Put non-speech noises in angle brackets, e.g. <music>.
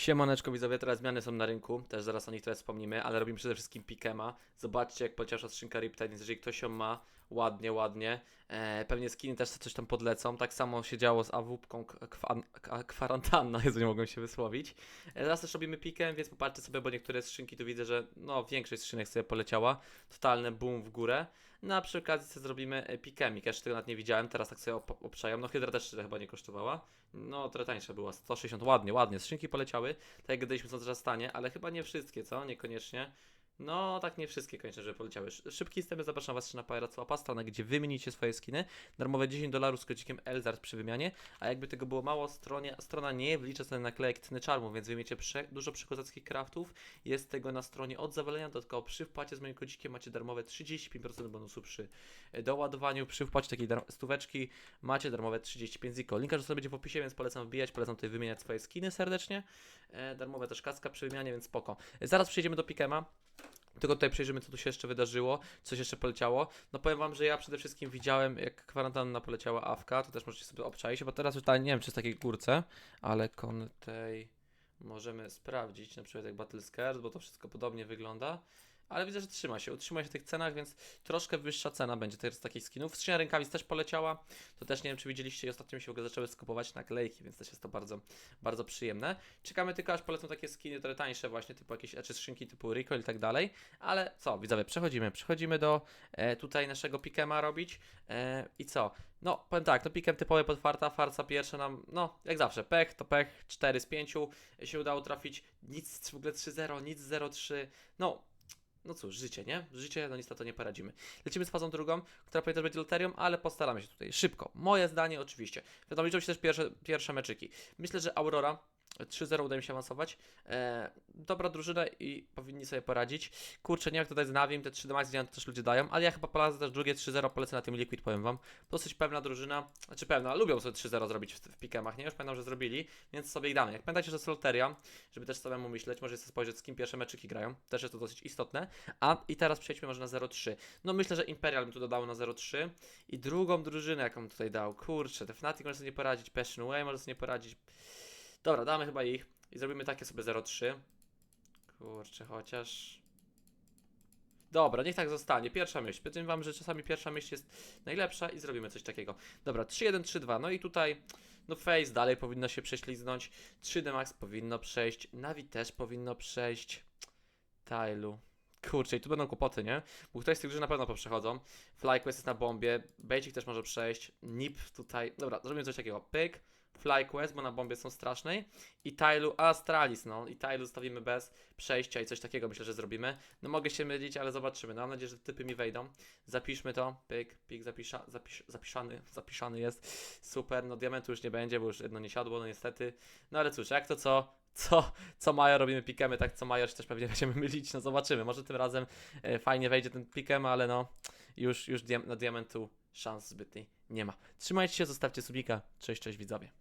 Siemaneczko widzowie, teraz zmiany są na rynku, też zaraz o nich trochę wspomnimy, ale robimy przede wszystkim Pikema. Zobaczcie jak poleciała skrzynka Riptide, więc jeżeli ktoś ją ma, ładnie, ładnie. E, pewnie skiny też coś tam podlecą, tak samo się działo z awupką k- kwan- k- kwarantanna, <laughs> Jezu nie mogłem się wysłowić. E, teraz też robimy Pikem, więc popatrzcie sobie, bo niektóre skrzynki tu widzę, że no większość skrzynek sobie poleciała. Totalny boom w górę. No a przy okazji sobie zrobimy e, Pikemik, jeszcze tego nawet nie widziałem, teraz tak sobie op-. No Hydra też chyba nie kosztowała. No, trochę tańsza była, 160, ładnie, ładnie. Skrzynki poleciały, tak jak gadaliśmy co stanie, ale chyba nie wszystkie, co? Niekoniecznie. No, tak nie wszystkie koniecznie, żeby poleciały. Sz- Szybki system, zapraszam Was na Swapa, stronę, gdzie wymienicie swoje skiny. Darmowe 10 dolarów z kocikiem Elzart przy wymianie, a jakby tego było mało, stronie, strona nie wlicza sobie naklejek Tny Charmu, więc wymiecie prze, dużo przekozackich craftów. Jest tego na stronie od zawalenia, dodatkowo przy wpłacie z moim kocikiem macie darmowe 35% bonusu przy e, doładowaniu. Przy wpłacie takiej stóweczki macie darmowe 35 ziko. Linka że sobie będzie w opisie, więc polecam wbijać, polecam tutaj wymieniać swoje skiny serdecznie. E, darmowe też kaska przy wymianie, więc spoko. E, Zaraz przejdziemy do Pikema. Tylko tutaj przejrzymy, co tu się jeszcze wydarzyło, coś jeszcze poleciało. No powiem wam, że ja przede wszystkim widziałem, jak kwarantanna poleciała awka, to też możecie sobie obczaić, bo teraz tutaj nie wiem, czy jest takiej górce, ale kontej możemy sprawdzić, na przykład jak Battle Scared, bo to wszystko podobnie wygląda. Ale widzę, że trzyma się, utrzyma się w tych cenach, więc troszkę wyższa cena będzie teraz takich skinów. Skrzynia rękawic też poleciała, to też nie wiem, czy widzieliście, ostatnio się w ogóle zaczęły skupować naklejki, więc też jest to bardzo, bardzo przyjemne. Czekamy tylko, aż polecą takie skiny trochę tańsze właśnie, typu jakieś, czy skrzynki typu Recoil i tak dalej. Ale co, widzowie, przechodzimy, przechodzimy do e, tutaj naszego pikema robić. E, I co? No, powiem tak, to pikem typowy pod farta, farca pierwsza nam, no, jak zawsze, pech to pech, 4 z 5 się udało trafić, nic w ogóle 3-0, nic 0-3, no, no cóż, życie, nie? Życie, no niestety nie poradzimy. Lecimy z fazą drugą, która pewnie też będzie loterią, ale postaramy się tutaj szybko. Moje zdanie oczywiście. Wiadomo, liczą się też pierwsze, pierwsze meczyki. Myślę, że Aurora 3-0 udaje mi się awansować. E, dobra drużyna i powinni sobie poradzić. Kurczę, nie jak tutaj z Navim, te 3 do max to też ludzie dają, ale ja chyba polecę też drugie 3-0, polecę na tym Liquid, powiem wam. Dosyć pewna drużyna, znaczy pewna, lubią sobie 3-0 zrobić w, w pikemach, nie? Już pamiętam, że zrobili, więc sobie ich damy. Jak pamiętacie, że jest loteria, żeby też samemu myśleć, może sobie spojrzeć z kim pierwsze meczyki grają, też jest to dosyć istotne. A i teraz przejdźmy może na 0-3. No myślę, że Imperial bym tu dodał na 0-3 i drugą drużynę, jaką tutaj dał, kurczę, te Fnatic może sobie nie poradzić, Passion Way może sobie nie poradzić. Dobra, damy chyba ich i zrobimy takie sobie 0-3. Kurczę, chociaż... Dobra, niech tak zostanie. Pierwsza myśl. Powiem wam, że czasami pierwsza myśl jest najlepsza i zrobimy coś takiego. Dobra, 3-1-3-2. No i tutaj, no Face dalej powinno się prześliznąć. 3D Max powinno przejść. Navi też powinno przejść. Tylu. Kurczę, i tu będą kłopoty, nie? Bo ktoś z tych drużyn na pewno poprzechodzą. FlyQuest jest na bombie. Basic też może przejść. Nip tutaj. Dobra, zrobimy coś takiego. Pyk. FlyQuest, bo na bombie są strasznej. I Tylu Astralis, no. I Tylu zostawimy bez przejścia i coś takiego myślę, że zrobimy. No mogę się mylić, ale zobaczymy. No, mam nadzieję, że typy mi wejdą. Zapiszmy to. Pyk, pik, zapisza, zapisz, zapiszany, zapiszany jest. Super, no diamentu już nie będzie, bo już jedno nie siadło, no niestety. No ale cóż, jak to co, co, co Maja robimy pikemy, tak co Maja się też pewnie <laughs> będziemy mylić, no zobaczymy. Może tym razem e, fajnie wejdzie ten pikem, ale no już, już na diamentu szans zbytniej nie ma. Trzymajcie się, zostawcie subika. Cześć, cześć widzowie.